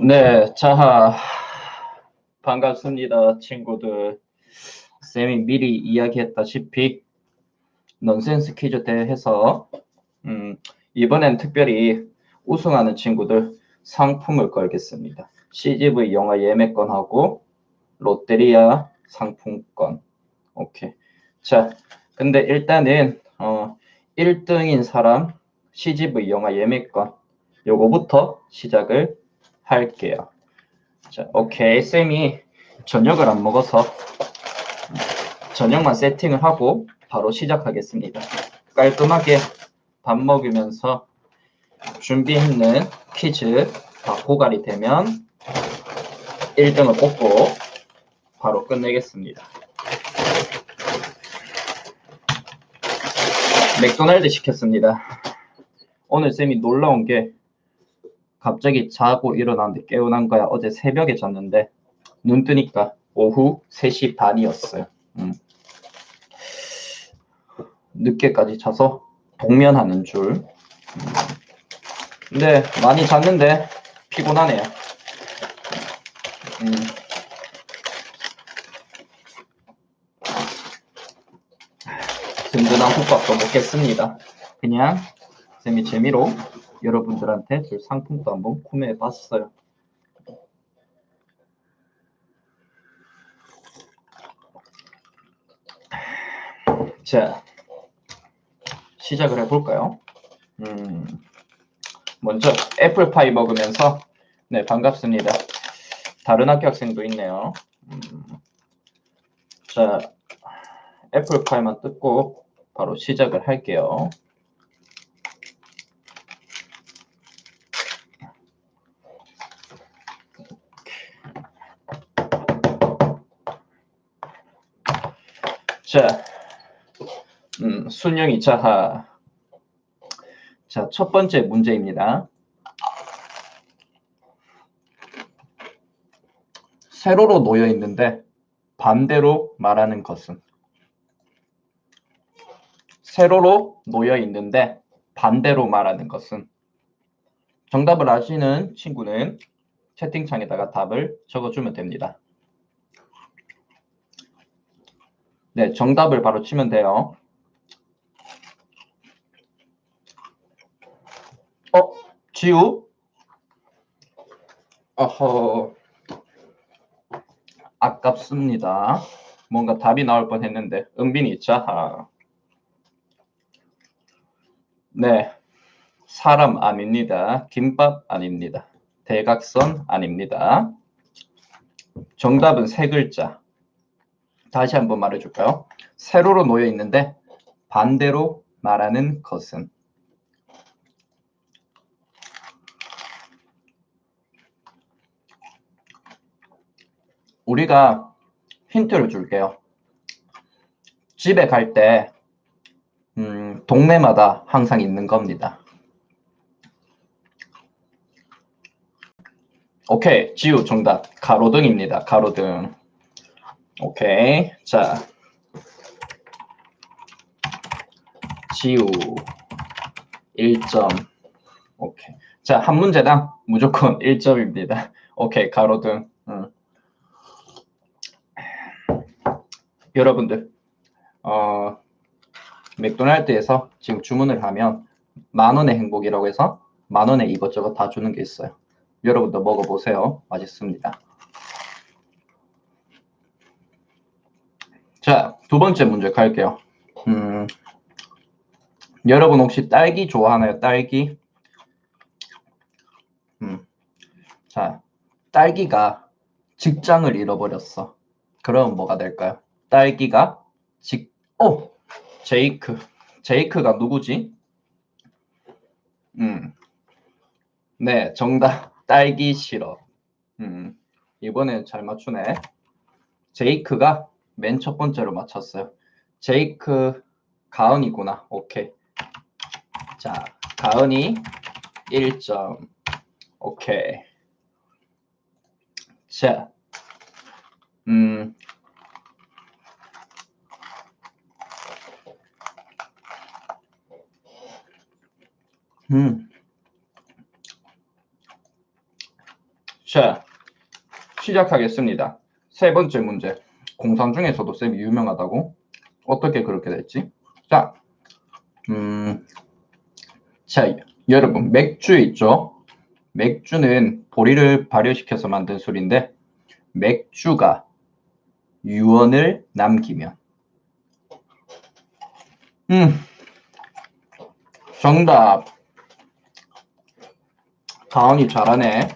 네, 자, 반갑습니다, 친구들. 쌤이 미리 이야기했다시피 넌센스 퀴즈 대회에서 음, 이번엔 특별히 우승하는 친구들 상품을 걸겠습니다. CGV 영화 예매권하고 롯데리아 상품권. 오케이. 자, 근데 일단은 어, 1등인 사람 CGV 영화 예매권 요거부터 시작을 할게요. 자, 오케이. 쌤이 저녁을 안 먹어서 저녁만 세팅을 하고 바로 시작하겠습니다. 깔끔하게 밥 먹으면서 준비했는 퀴즈 다 고갈이 되면 1등을 뽑고 바로 끝내겠습니다. 맥도날드 시켰습니다. 오늘 쌤이 놀라운 게 갑자기 자고 일어났는데 깨어난 거야. 어제 새벽에 잤는데 눈 뜨니까 오후 3시 반이었어요. 음. 늦게까지 자서 동면하는 줄. 음. 근데 많이 잤는데 피곤하네요. 음. 든든한 국밥도 먹겠습니다. 그냥 쌤이 재미로 여러분들한테 줄 상품도 한번 구매해 봤어요. 자, 시작을 해볼까요? 음, 먼저 애플파이 먹으면서 네 반갑습니다. 다른 학교 학생도 있네요. 음, 자, 애플파이만 뜯고 바로 시작을 할게요. 자, 음, 순영이 자하. 자, 첫 번째 문제입니다. 세로로 놓여 있는데 반대로 말하는 것은 세로로 놓여 있는데 반대로 말하는 것은 정답을 아시는 친구는 채팅창에다가 답을 적어주면 됩니다. 네, 정답을 바로 치면 돼요. 어, 지우? 어허, 아깝습니다. 뭔가 답이 나올 뻔 했는데, 은빈이 자하. 네, 사람 아닙니다. 김밥 아닙니다. 대각선 아닙니다. 정답은 세 글자. 다시 한번 말해줄까요? 세로로 놓여 있는데 반대로 말하는 것은 우리가 힌트를 줄게요. 집에 갈때 음, 동네마다 항상 있는 겁니다. 오케이, 지우 정답. 가로등입니다. 가로등. 오케이. 자. 지우 1점. 오케이. 자, 한 문제당 무조건 1점입니다. 오케이, 가로등. 응. 여러분들, 어, 맥도날드에서 지금 주문을 하면 만 원의 행복이라고 해서 만 원에 이것저것 다 주는 게 있어요. 여러분도 먹어보세요. 맛있습니다. 자, 두 번째 문제 갈게요. 음, 여러분 혹시 딸기 좋아하나요? 딸기? 음, 자, 딸기가 직장을 잃어버렸어. 그럼 뭐가 될까요? 딸기가 직, 어, 제이크. 제이크가 누구지? 음, 네, 정답. 딸기 시럽. 음, 이번엔 잘 맞추네. 제이크가 맨 첫 번째로 맞췄어요. 제이크 가은이구나. 오케이. 자, 가은이 1점. 오케이. 자, 음, 음, 자, 시작하겠습니다. 세 번째 문제. 공산 중에서도 쌤이 유명하다고? 어떻게 그렇게 됐지? 자, 음, 자, 여러분, 맥주 있죠? 맥주는 보리를 발효시켜서 만든 술인데, 맥주가 유언을 남기면, 음, 정답. 가은이 잘하네.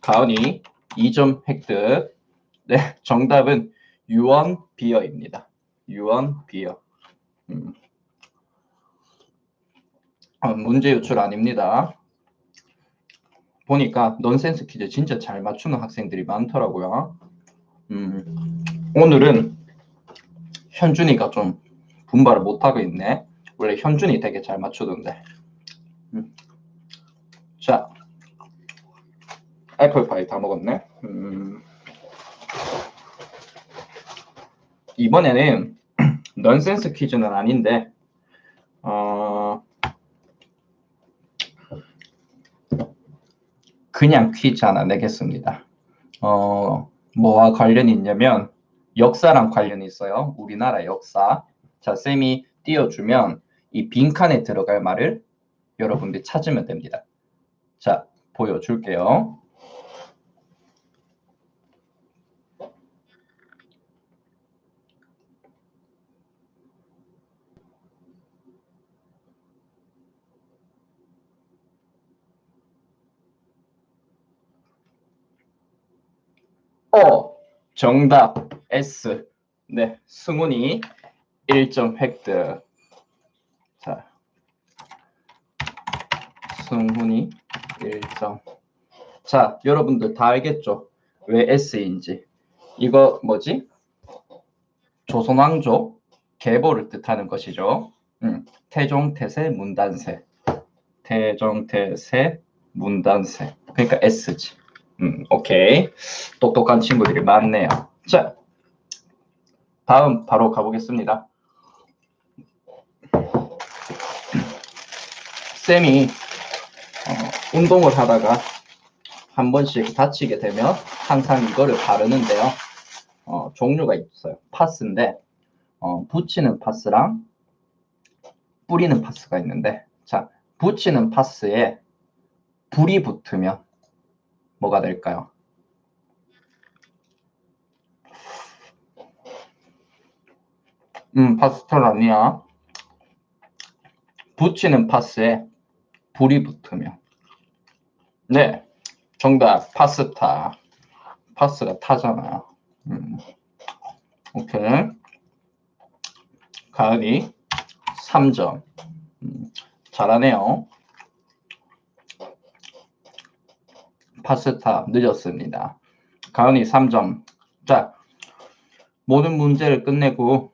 가은이 2점 획득. 네, 정답은 유언 비어입니다. 유언 비어. 음. 어, 문제 유출 아닙니다. 보니까 넌센스 퀴즈 진짜 잘 맞추는 학생들이 많더라고요. 음, 오늘은 현준이가 좀 분발을 못하고 있네. 원래 현준이 되게 잘 맞추던데. 음. 자, 애플파이 다 먹었네. 음. 이번에는 넌센스 퀴즈는 아닌데, 어, 그냥 퀴즈 하나 내겠습니다. 어, 뭐와 관련이 있냐면, 역사랑 관련이 있어요. 우리나라 역사. 자, 쌤이 띄워주면 이 빈칸에 들어갈 말을 여러분들이 찾으면 됩니다. 자, 보여줄게요. 어, 정답 S. 네, 승훈이 1점 획득. 자, 승훈이 1점. 자, 여러분들 다 알겠죠? 왜 S인지. 이거 뭐지? 조선왕조 계보를 뜻하는 것이죠. 음, 태종태세 문단세. 태종태세 문단세. 그러니까 S지. 음, 오케이. 똑똑한 친구들이 많네요. 자, 다음 바로 가보겠습니다. 쌤이 어, 운동을 하다가 한 번씩 다치게 되면 항상 이거를 바르는데요. 어, 종류가 있어요. 파스인데 어, 붙이는 파스랑 뿌리는 파스가 있는데 자 붙이는 파스에 불이 붙으면 뭐가 될까요? 음, 파스텔 아니야. 붙이는 파스에 불이 붙으면. 네, 정답 파스타. 파스가 타잖아요. 음. 오케이. 가은이 3점. 음, 잘하네요. 파스타 늦었습니다. 가은이 3점. 자, 모든 문제를 끝내고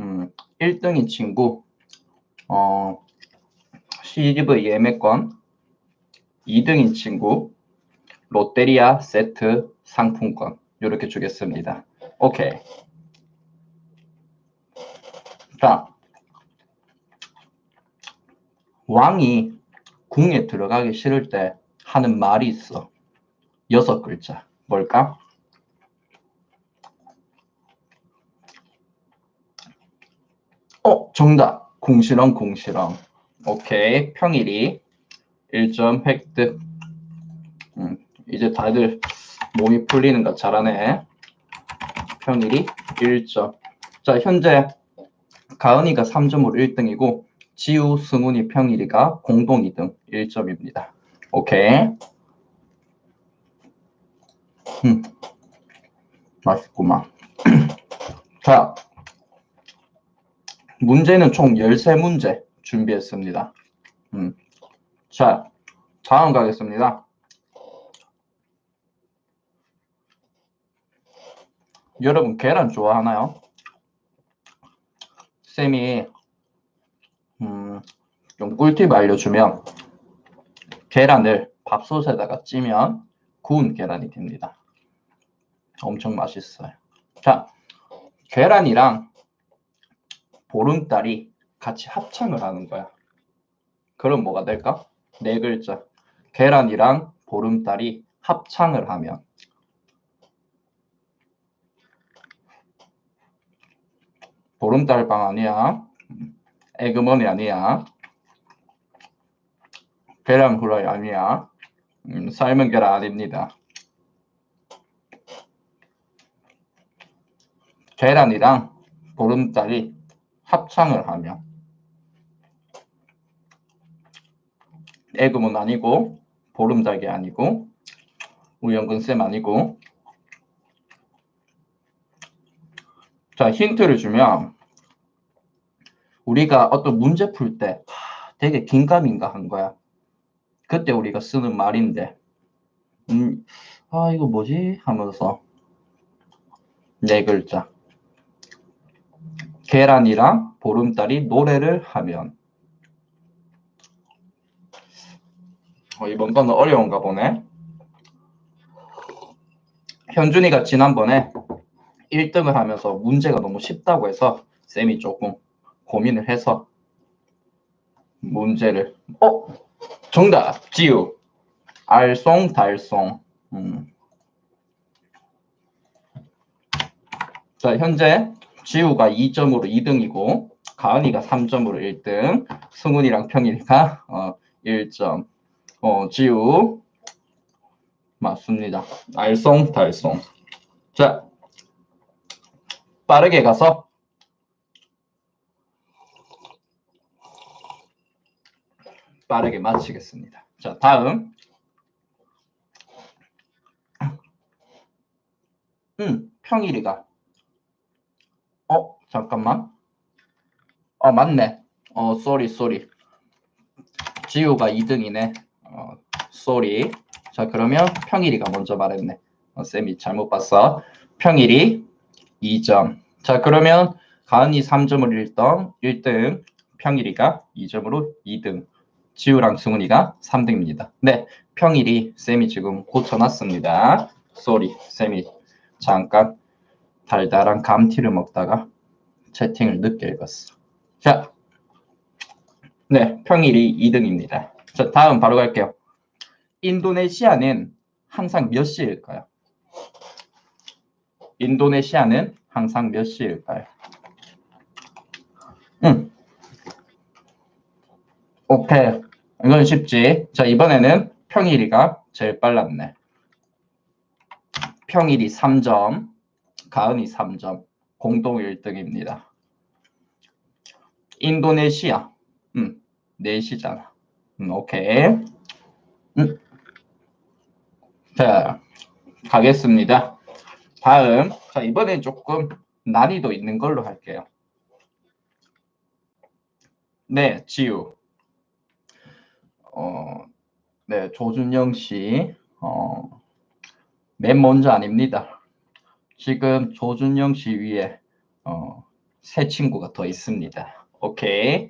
음, 1등인 친구 어, CGV 예매권 2등인 친구 롯데리아 세트 상품권 이렇게 주겠습니다. 오케이. 자, 왕이 궁에 들어가기 싫을 때 하는 말이 있어. 여섯 글자. 뭘까? 어, 정답. 궁시렁, 궁시렁. 오케이. 평일이 1점 획득. 음, 이제 다들 몸이 풀리는 거 잘하네. 평일이 1점. 자, 현재 가은이가 3점으로 1등이고 지우, 승훈이, 평일이가 공동 2등 1점입니다. 오케이. 음, 맛있구만. 자, 문제는 총 13문제 준비했습니다. 음. 자, 다음 가겠습니다. 여러분, 계란 좋아하나요? 쌤이, 음, 좀 꿀팁 알려주면, 계란을 밥솥에다가 찌면 구운 계란이 됩니다. 엄청 맛있어요. 자, 계란이랑 보름달이 같이 합창을 하는 거야. 그럼 뭐가 될까? 네 글자. 계란이랑 보름달이 합창을 하면 보름달빵 아니야. 에그머니 아니야. 계란 후라이 아니야. 음, 삶은 계란 아닙니다. 계란이랑 보름달이 합창을 하면 에그문 아니고 보름달기 아니고 우연근쌤 아니고 자 힌트를 주면 우리가 어떤 문제 풀 때 되게 긴가민가 한 거야 그때 우리가 쓰는 말인데 음, 아 이거 뭐지? 하면서 네 글자. 계란이랑 보름달이 노래를 하면. 어, 이번 거는 어려운가 보네. 현준이가 지난번에 1등을 하면서 문제가 너무 쉽다고 해서 쌤이 조금 고민을 해서 문제를 어 정답 지우 알쏭 달쏭 음. 자 현재 지우가 2점으로 2등이고 가은이가 3점으로 1등 승훈이랑 평일이가 어, 1점 어, 지우 맞습니다. 알쏭달쏭. 자, 빠르게 가서 빠르게 마치겠습니다. 자, 다음. 음, 평일이가. 어, 잠깐만. 어, 맞네. 어, 쏘리, 쏘리. 지우가 2등이네. 어, 쏘리. 자, 그러면 평일이가 먼저 말했네. 어, 쌤이 잘못 봤어. 평일이 2점. 자, 그러면 가은이 3점으로 1등, 1등, 평일이가 2점으로 2등, 지우랑 승훈이가 3등입니다. 네, 평일이 쌤이 지금 고쳐놨습니다. 쏘리, 쌤이 잠깐 달달한 감튀를 먹다가 채팅을 늦게 읽었어. 자, 네, 평일이 2등입니다. 자, 다음 바로 갈게요. 인도네시아는 항상 몇 시일까요? 인도네시아는 항상 몇 시일까요? 음. 오케이. 이건 쉽지. 자, 이번에는 평일이가 제일 빨랐네. 평일이 3점, 가은이 3점, 공동 1등입니다. 인도네시아, 음, 4시잖아. 음, 오케이. 음. 자, 가겠습니다. 다음, 자, 이번엔 조금 난이도 있는 걸로 할게요. 네, 지우. 어, 네, 조준영 씨. 어, 맨 먼저 아닙니다. 지금 조준영 씨 위에 어, 새 친구가 더 있습니다. 오케이.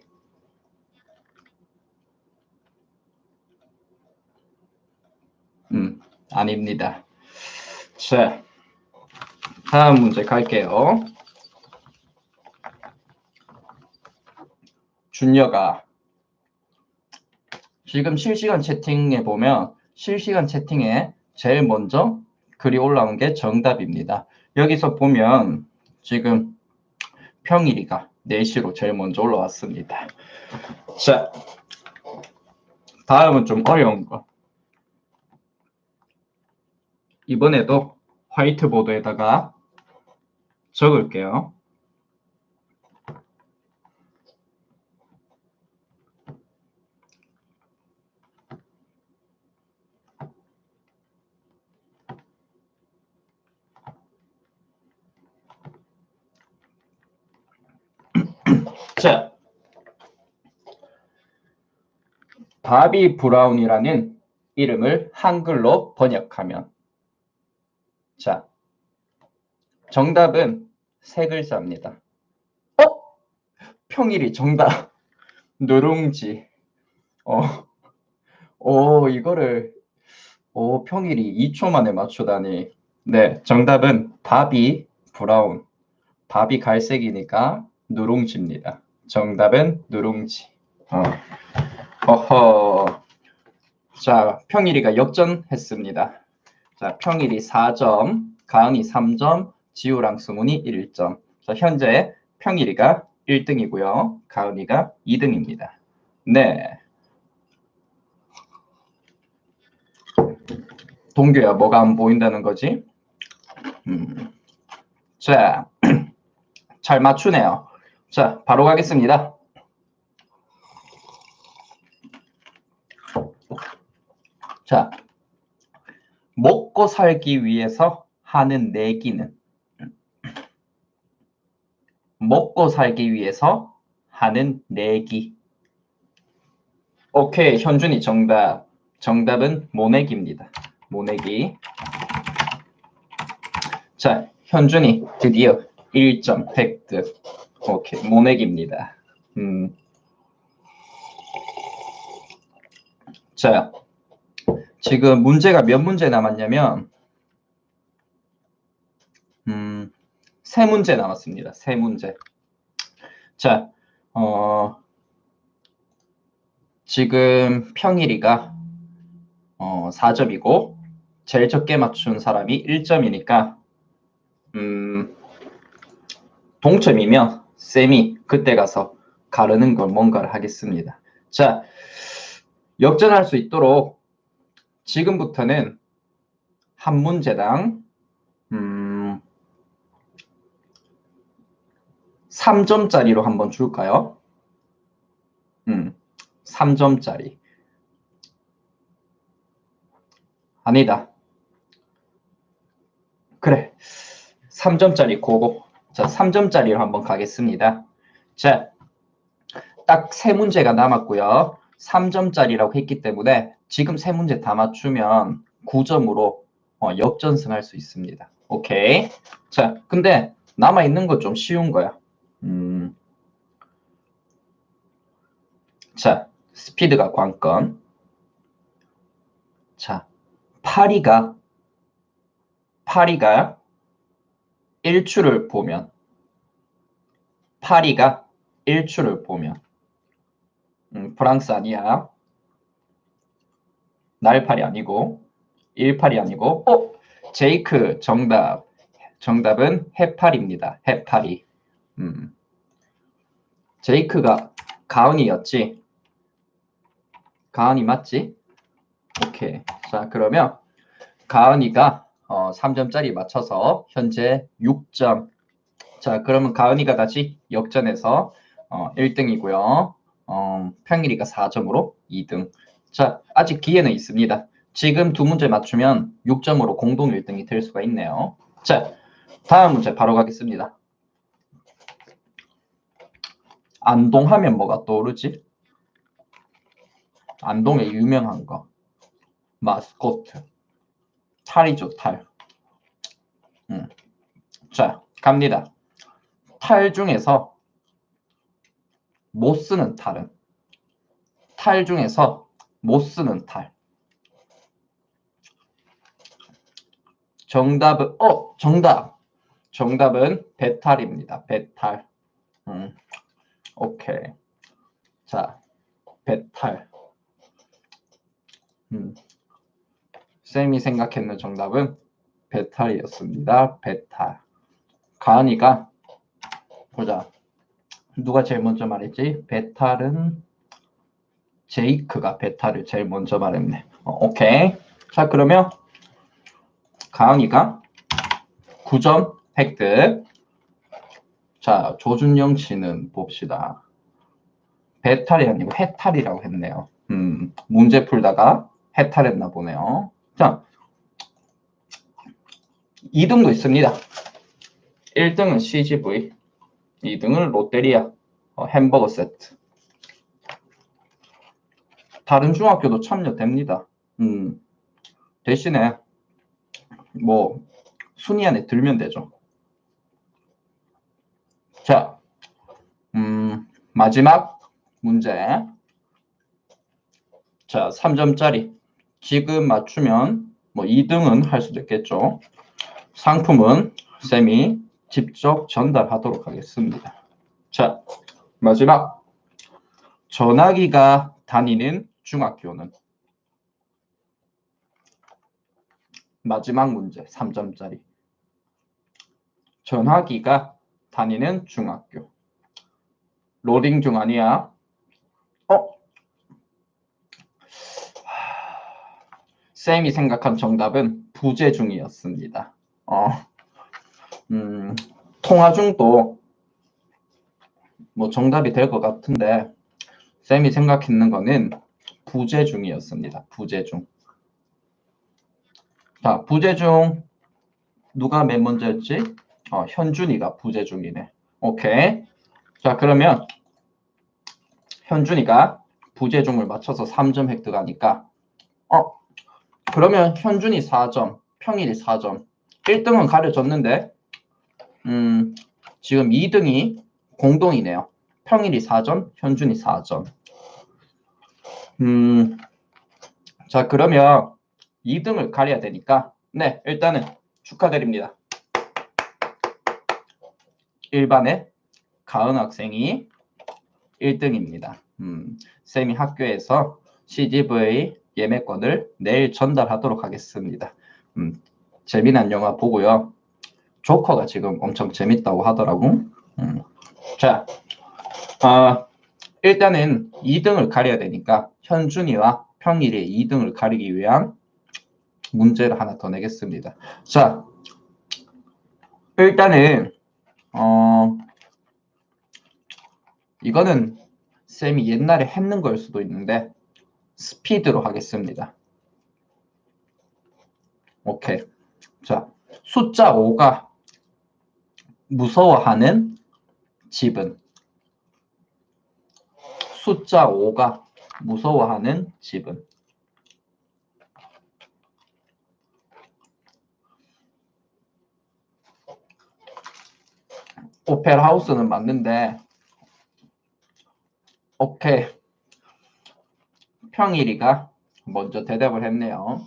음, 아닙니다. 자, 다음 문제 갈게요. 준여가 지금 실시간 채팅에 보면 실시간 채팅에 제일 먼저 글이 올라온 게 정답입니다. 여기서 보면 지금 평일이가 4시로 제일 먼저 올라왔습니다. 자, 다음은 좀 어려운 거. 이번에도 화이트보드에다가 적을게요. 자, 바비 브라운이라는 이름을 한글로 번역하면 자, 정답은 세 글자입니다. 어? 평일이 정답. 누룽지. 어, 오, 이거를, 오, 평일이 2초 만에 맞추다니. 네, 정답은 바비 브라운. 밥이 갈색이니까 누룽지입니다. 정답은 누룽지. 어. 어허. 자, 평일이가 역전했습니다. 자, 평일이 4점, 가은이 3점, 지우랑 수문이 1점. 자, 현재 평일이가 1등이고요. 가은이가 2등입니다. 네. 동규야, 뭐가 안 보인다는 거지? 음. 자, 잘 맞추네요. 자, 바로 가겠습니다. 자, 먹고 살기 위해서 하는 내기는 먹고 살기 위해서 하는 내기. 오케이, 현준이 정답. 정답은 모내기입니다. 모내기. 자, 현준이 드디어 1점 획득. 오케이, 모내기입니다. 음. 자, 지금 문제가 몇 문제 남았냐면, 음, 세 문제 남았습니다. 세 문제. 자, 어, 지금 평일이가 어, 4점이고, 제일 적게 맞춘 사람이 1점이니까, 음, 동점이면 쌤이 그때 가서 가르는 걸 뭔가를 하겠습니다. 자, 역전할 수 있도록 지금부터는 한 문제당 음, 3점짜리로 한번 줄까요? 음, 3점짜리. 아니다. 그래. 3점짜리 고고. 자, 3점짜리로 한번 가겠습니다. 자, 딱 세 문제가 남았고요. 3점짜리라고 했기 때문에 지금 세 문제 다 맞추면 9점으로 어, 역전승할 수 있습니다. 오케이. 자, 근데 남아있는 거 좀 쉬운 거야. 음. 자, 스피드가 관건. 자, 파리가, 파리가 일출을 보면, 파리가 일출을 보면, 음, 프랑스 아니야. 날파리 아니고, 일파리 아니고, 어? 제이크 정답. 정답은 해파리입니다. 해파리. 음. 제이크가 가은이였지? 가은이 맞지? 오케이. 자, 그러면 가은이가 어, 3점짜리 맞춰서 현재 6점. 자, 그러면 가은이가 다시 역전해서 어, 1등이고요. 어, 평일이가 4점으로 2등. 자, 아직 기회는 있습니다. 지금 두 문제 맞추면 6점으로 공동 1등이 될 수가 있네요. 자, 다음 문제 바로 가겠습니다. 안동 하면 뭐가 떠오르지? 안동의 유명한 거. 마스코트. 탈이죠, 탈. 음. 자, 갑니다. 탈 중에서 못 쓰는 탈은? 탈 중에서 못 쓰는 탈. 정답은, 어, 정답. 정답은 배탈입니다. 배탈. 음. 오케이. 자, 배탈. 음. 쌤이 생각했는 정답은 배탈이었습니다. 배탈. 가은이가 보자. 누가 제일 먼저 말했지? 배탈은 제이크가 배탈을 제일 먼저 말했네. 어, 오케이. 자, 그러면 가은이가 9점 획득. 자, 조준영 씨는 봅시다. 배탈이 아니고 해탈이라고 했네요. 음, 문제 풀다가 해탈했나 보네요. 자, 2등도 있습니다. 1등은 CGV, 2등은 롯데리아 어, 햄버거 세트. 다른 중학교도 참여됩니다. 음, 대신에 뭐 순위 안에 들면 되죠. 자, 음, 마지막 문제. 자, 3점짜리. 지금 맞추면 뭐 2등은 할 수도 있겠죠. 상품은 쌤이 직접 전달하도록 하겠습니다. 자, 마지막. 전화기가 다니는 중학교는 마지막 문제 3점짜리. 전화기가 다니는 중학교. 로딩 중 아니야? 어? 쌤이 생각한 정답은 부재 중이었습니다. 어, 음, 통화 중도 뭐 정답이 될 것 같은데 쌤이 생각했는 거는 부재 중이었습니다. 부재 중. 자, 부재 중 누가 맨 먼저였지? 어, 현준이가 부재 중이네. 오케이. 자, 그러면 현준이가 부재 중을 맞춰서 3점 획득하니까 어, 그러면 현준이 4점, 평일이 4점. 1등은 가려졌는데 음, 지금 2등이 공동이네요. 평일이 4점, 현준이 4점. 음, 자, 그러면 2등을 가려야 되니까, 네, 일단은 축하드립니다. 1반의 가은 학생이 1등입니다. 음, 쌤이 학교에서 CGV 예매권을 내일 전달하도록 하겠습니다. 음, 재미난 영화 보고요. 조커가 지금 엄청 재밌다고 하더라고. 음. 자, 어, 일단은 2등을 가려야 되니까 현준이와 평일이 2등을 가리기 위한 문제를 하나 더 내겠습니다. 자, 일단은 어, 이거는 쌤이 옛날에 했는 걸 수도 있는데 스피드로 하겠습니다. 오케이. 자, 숫자 5가 무서워하는 집은 숫자 5가 무서워하는 집은 오페라 하우스는 맞는데 오케이 평일이가 먼저 대답을 했네요.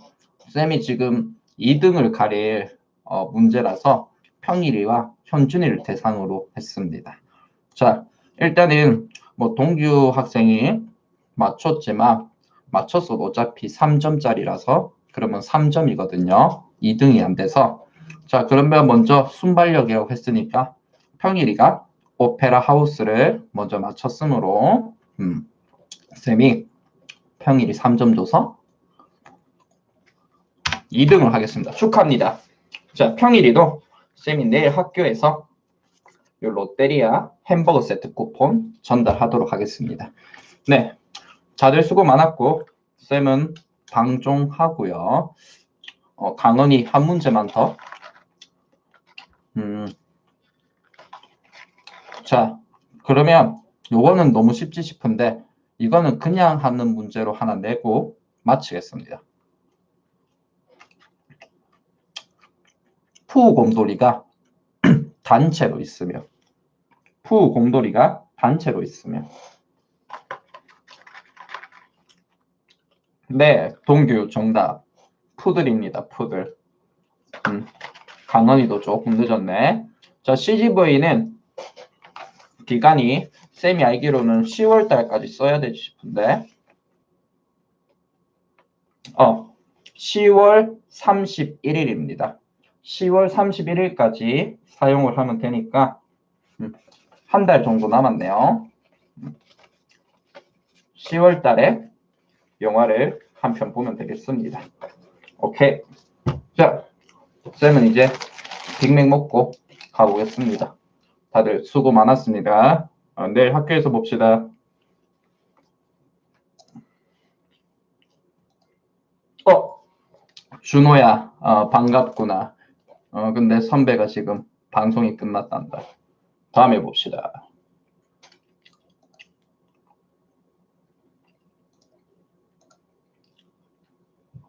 쌤이 지금 2등을 가릴 어, 문제라서 평일이와 현준이를 대상으로 했습니다. 자, 일단은 뭐 동규 학생이 맞췄지만 맞췄어도 어차피 3점짜리라서 그러면 3점이거든요. 2등이 안 돼서 자, 그러면 먼저 순발력이라고 했으니까 평일이가 오페라 하우스를 먼저 맞췄으므로 음, 쌤이 평일이 3점 줘서 2등을 하겠습니다. 축하합니다. 자, 평일이도 쌤이 내일 학교에서 이 롯데리아 햄버거 세트 쿠폰 전달하도록 하겠습니다. 네, 다들 수고 많았고 쌤은 방종하고요. 어, 강원이 한 문제만 더. 음, 자, 그러면 요거는 너무 쉽지 싶은데 이거는 그냥 하는 문제로 하나 내고 마치겠습니다. 푸곰돌이가 단체로 있으며 푸곰돌이가 단체로 있으며 네, 동규 정답 푸들입니다. 푸들 음, 강원이도 조금 늦었네. 자, CGV는 기간이 쌤이 알기로는 10월 달까지 써야 되지 싶은데 어 10월 31일입니다. 10월 31일까지 사용을 하면 되니까 음, 한달 정도 남았네요. 10월 달에 영화를 한 편 보면 되겠습니다. 오케이. 자, 쌤은 이제 빅맥 먹고 가보겠습니다. 다들 수고 많았습니다. 어, 내일 학교에서 봅시다. 어, 준호야, 어, 반갑구나. 어, 근데 선배가 지금 방송이 끝났단다. 다음에 봅시다.